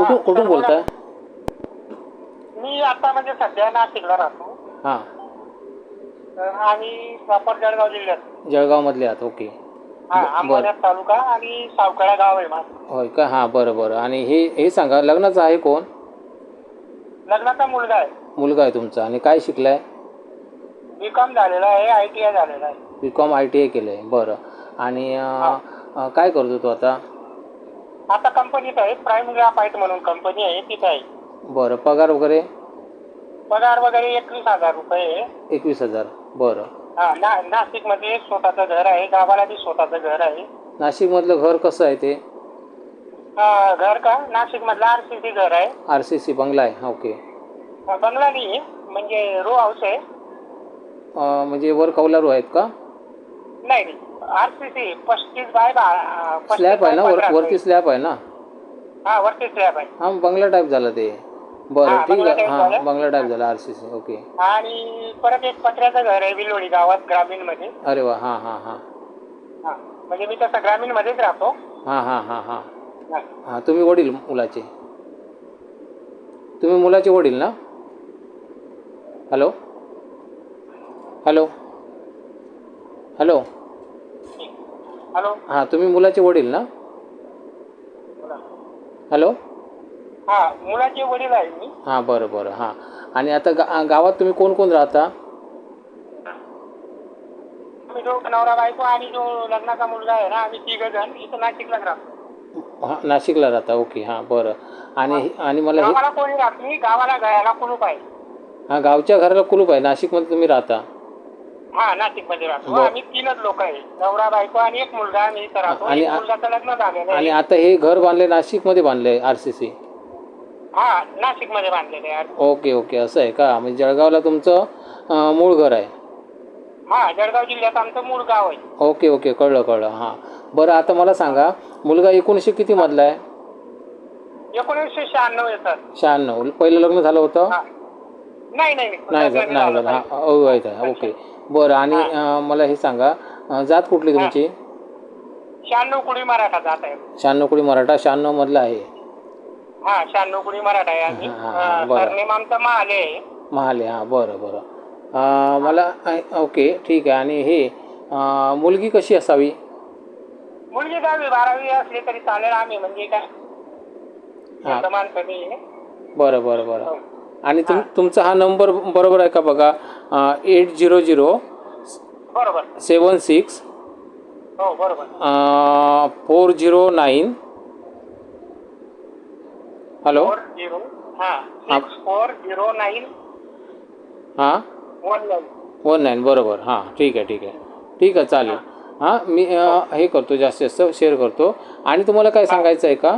कुठून कुठून बोलताय? मी आता म्हणजे सध्या नाशिकला राहतो. हां. तर आम्ही प्रॉपर जळगाव जिल्ह्यात. जळगावमधले आहात ओके. हा ब- अंबरनाथ तालुका आणि सावकाळा गाव आहे माझं. होय का? हां बरं बरं. आणि हे हे सांगा लग्नाचं आहे कोण? लग्नाचा मुलगा आहे. मुलगा आहे तुमचा. आणि काय शिकलाय? बी कॉम झालेला आहे आय टी आय झालेला आहे. B com I T I केलं आहे बरं. आणि अं, अं, काय करतो तो आता? आता कंपनीत आहे प्राईम ग्राफाईट म्हणून कंपनी आहे. तिथे आहे. बरं पगार वगैरे? पगार वगैरे एकवीस हजार रुपये आहे. एकवीस हजार. बरं. हा ना नाशिकमध्ये स्वतःचं घर आहे. गावाला बी स्वतःचं घर आहे. नाशिकमधलं घर कसं आहे ते? घर का? नाशिक मधलं आर सी सी घर आहे. आर सी सी बंगला आहे. ओके. बंगला नाही आहे, म्हणजे रो हाऊस आहे. अं, म्हणजे वर कौलारू आहेत का? नाही नाही. पस्तीस बाय स्लॅब आहे ना? वर वरती स्लॅब आहे ना? हा वरती स्लॅब आहे. हां बंगला टाईप झालं ते. बरं हां, ठीक बंगला आहे type हां झालं. बंगला टाईप झाला आर सी सी ओके आणि परत एक पत्र्याचं घर आहे विलोडी गावात ग्रामीणमध्ये अरे वा हां हां हां. हा म्हणजे मी तसं ग्रामीण मध्येच राहतो. हां हां हां हां. हा. हां तुम्ही वडील मुलाचे? तुम्ही मुलाचे वडील ना? Hello hello hello hello. हां तुम्ही मुलाचे वडील ना? हॅलो. हा मुलाचे वडील आहे मी. हां बरं बरं हां. आणि आता गा गावात तुम्ही कोण कोण राहता? आम्ही जो नवरा बायको आणि जो लग्नाचा मुलगा आहे ना आम्ही तिघ जण इथं नाशिकलाच राहतो. हां नाशिकला राहता ओके हां बरं. आणि आणि मला हे गावाला कोणी राहत नाही गावाला गायला कुलूप आहे. हां गावच्या घराला कुलूप आहे नाशिकमध्ये तुम्ही राहता? हा नाशिकमध्ये राहतो. बरं. आम्ही तीनच लोक आहे. नवरा बायको आणि एक मुलगा आम्ही इथं राहतो. आणि एक आ- मुलगाचं लग्न झालेलं आणि आहे. आता हे घर बांधले नाशिकमध्ये बांधले आर सी सी हा नाशिकमध्ये बांधलेलं आहे. Okay okay. असं आहे का? म्हणजे जळगावला तुमचं अं, मूळ घर आहे. हा जळगाव जिल्ह्यात आमचं मूळ गाव आहे. Okay okay. कळलं कळलं. हां. बरं आता मला सांगा मुलगा एकोणीसशे किती मधला आहे? एकोणीसशे शहाण्णव येतात. शहाण्णव. पहिलं लग्न झालं होतं. नाही नाही नाही. लग्न झालं नाही झालं. हां अविवाहित आहे. ओके. बरं आणि अं, मला हे सांगा अं, जात कुठली तुमची? शहाण्णव कुडी मराठा जात आहे. शहाण्णव कुडी मराठा शहाण्णव मधला आहे. हा शहाण्णव कुडी मराठा आहे आम्ही हा, हा, हा, बरं. सरनेम आमचा महाले आहे. महाले हां बरं बरं. अं, मला अं, ओके ठीक आहे. आणि हे अं, मुलगी कशी असावी? मुलगी दहावी बारावी असली तरी चालेल आम्ही म्हणजे काय. समान कमी आहे. बरं बरं बरं. हो. आणि तुम तुमचा हा नंबर बरोबर आहे का बघा? एट झिरो झिरो बरोबर. सेवन सिक्स हो बरोबर. Four zero nine hello four zero हा सिक्स फोर झिरो नाईन हां? वन नाईन वन नाईन बरोबर. हां ठीक आहे ठीक आहे. ठीक आहे चालेल. हां. मी अं, हे. करतो जास्तीत जास्त शेअर करतो. आणि तुम्हाला काय सांगायचं आहे का?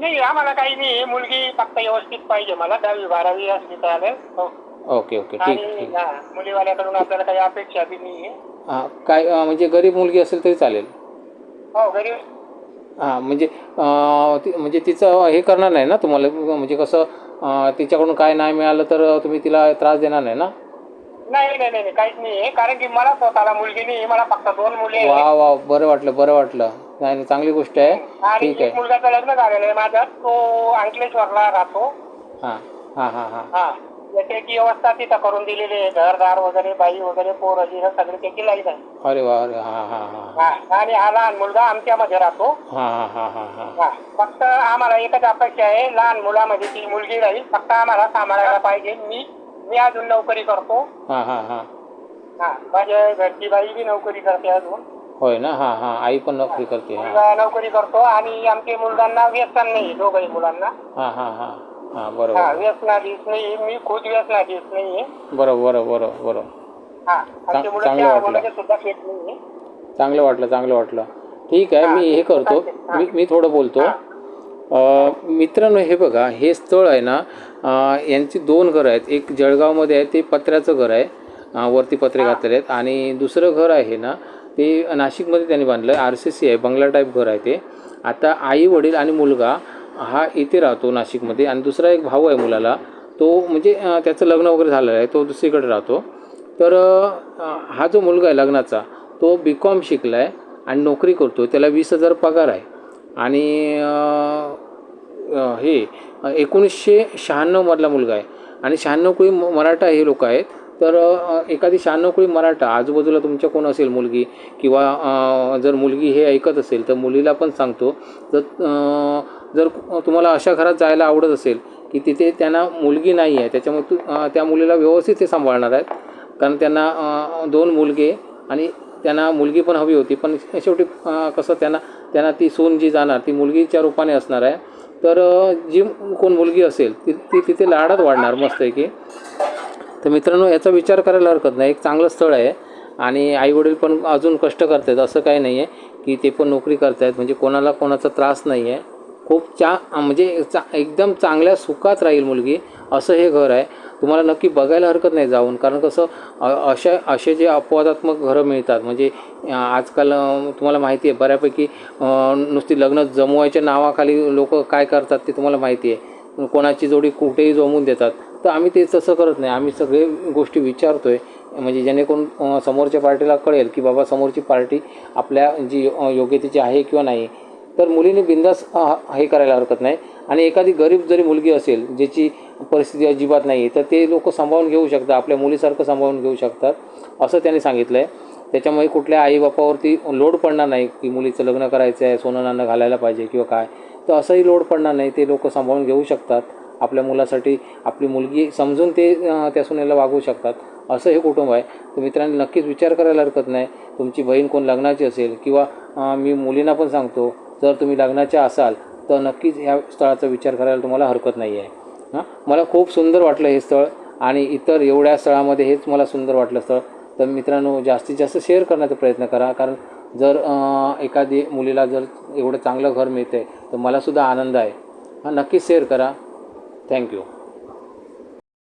नाही आम्हाला काही नाही. मुलगी फक्त व्यवस्थित पाहिजे मला. दहावी बारावी असली चालेल हो. Okay okay. ठीक आणि ठीक. हा, मुलीवाल्याकडून आपल्याला काही अपेक्षा बी नाही हां काय अं, म्हणजे गरीब मुलगी असेल तरी चालेल. हो घरी हां म्हणजे अं, ती- म्हणजे तिचं हे करणार नाही ना तुम्हाला? म्हणजे कसं अं, तिच्याकडून काय नाही मिळालं तर तुम्ही तिला त्रास देणार नाही ना? नाही नाही नाही नाही, काहीच नाही कारण की मला स्वतःला मुलगी नाही मला फक्त दोन मुली आहेत. वा वा बरं वाटलं बरं वाटलं. नाही नाही, चांगली गोष्ट आहे. आणि ठीक एक आहे मुलगाचं लग्न झालेलं आहे माझा. तो अंकलेश्वरला राहतो. हां हां हां हां. हा. त्याची व्यवस्था तिथं करून दिलेली आहे. घरदार वगैरे बाई वगैरे पोर हे सगळे त्याची लाईन आहे. अरे वा अरे हां हां हां. हा आणि हा लहान मुलगा आमच्यामध्ये राहतो. हां हां हां हां हां. हा फक्त आम्हाला एकच अपेक्षा आहे लहान मुलामध्ये ती मुलगी राहील. फक्त आम्हाला सांभाळायला पाहिजे. मी मी अजून नोकरी करतो. हां हां हां. हा माझ्या घरची बाई बी नोकरी करते अजून. होय ना? हां हां. आई पण नोकरी करते हां. मुलगा नोकरी करतो आणि आमच्या मुलांना व्यसन नाही दोघही मुलांना. हां हां हां. हां हा बरोबर व्यसनाधीश नाही मी खुद व्यसनाधीश नाही आहे बरोबर बरोबर बरोबर बरोबर. हा आमच्या चांगलं वाटलं. सुद्धा फेट चांगलं वाटलं चांगलं वाटलं. ठीक आहे मी हे करतो. मी मी थोडं बोलतो. अं, मित्रांनो हे बघा हे स्थळ आहे ना अं, यांची दोन घरं आहेत. एक जळगावमध्ये आहे ते पत्र्याचं घर आहे. अं, वरती पत्रे घातलेले आहेत आणि दुसरं घर आहे ना ते नाशिकमध्ये त्यांनी बांधलं आहे आर सी सी आहे बंगला टाईप घर आहे ते. आता आई वडील आणि मुलगा हा इथे राहतो नाशिकमध्ये. आणि दुसरा एक भाऊ आहे मुलाला. तो म्हणजे त्याचं लग्न वगैरे झालेलं आहे. तो दुसरीकडे राहतो. तर हा जो मुलगा आहे लग्नाचा तो बी कॉम शिकला आहे आणि नोकरी करतो त्याला वीस हजार पगार आहे. आणि हे एकोणीसशे शहाण्णवमधला मुलगा आहे. आणि शहाण्णव कोळी मराठा हे लोक आहेत. तर एखादी शहाण्णवकुळी मराठा आजूबाजूला तुमच्या कोण असेल मुलगी किंवा जर मुलगी हे ऐकत असेल तर मुलीला पण सांगतो. जर जर तुम्हाला अशा घरात जायला आवडत असेल की तिथे त्यांना मुलगी नाही आहे त्याच्यामुळे तू त्या मुलीला व्यवस्थित ते सांभाळणार आहेत. कारण त्यांना दोन मुलगे आणि त्यांना मुलगी पण हवी होती. पण शेवटी कसं त्यांना त्यांना ती सून जी जाणार ती मुलगीच्या रूपाने असणार आहे. तर जी कोण मुलगी असेल ती ती तिथे लाडात वाढणार मस्त आहे की तर मित्रांनो याचा विचार करायला हरकत नाही. एक चांगलं स्थळ आहे. आणि आईवडील पण अजून कष्ट करत आहेत असं काही नाही आहे की ते पण नोकरी करत आहेत म्हणजे कोणाला कोणाचा त्रास नाही आहे खूप चा म्हणजे चा एकदम चांगल्या सुखात राहील मुलगी असं हे घर आहे. तुम्हाला नक्की बघायला हरकत नाही जाऊन. कारण कसं अशा असे जे अपवादात्मक घरं मिळतात म्हणजे आजकाल तुम्हाला माहिती आहे बऱ्यापैकी नुसती लग्न जमवायच्या नावाखाली लोक काय करतात ते तुम्हाला माहिती आहे. कोणाची जोडी कुठेही जमवून देतात. तर आम्ही ते तसं करत नाही. आम्ही सगळे गोष्टी विचारतो आहे म्हणजे जेणेकरून समोरच्या पार्टीला कळेल की बाबा समोरची पार्टी आपल्या जी योग्यतेची आहे किंवा नाही. तर मुलीने बिंदास हे करायला हरकत नाही. आणि एखादी गरीब जरी मुलगी असेल ज्याची परिस्थिती अजिबात नाही तर ते लोक सांभाळून घेऊ शकतात आपल्या मुलीसारखं सांभाळून घेऊ शकतात असं त्यांनी सांगितलं आहे त्याच्यामुळे कुठल्या आईबापावरती लोड पडणार नाही की मुलीचं लग्न करायचं आहे सोनं नाणं घालायला पाहिजे किंवा काय. तर असंही लोड पडणार नाही ते लोक सांभाळून घेऊ शकतात. आपल्या मुलासाठी आपली मुलगी समजून ते त्या सुनेला वागवू शकतात. असं हे कुटुंब आहे. तर मित्रांनी नक्कीच विचार करायला हरकत नाही. तुमची बहीण कोण लग्नाची असेल किंवा मी मुलींना पण सांगतो जर तुम्ही लग्नाच्या असाल तर नक्कीच ह्या स्थळाचा विचार करायला तुम्हाला हरकत नाही आहे हां? मला खूप सुंदर वाटलं हे स्थळ आणि इतर एवढ्या स्थळामध्ये हेच मला सुंदर वाटलं स्थळ. तर मित्रांनो जास्तीत जास्त शेअर करण्याचा प्रयत्न करा. कारण जर एखादी मुलीला जर एवढं चांगलं घर मिळतं आहे तर मलासुद्धा आनंद आहे. हां नक्कीच शेअर करा. थँक्यू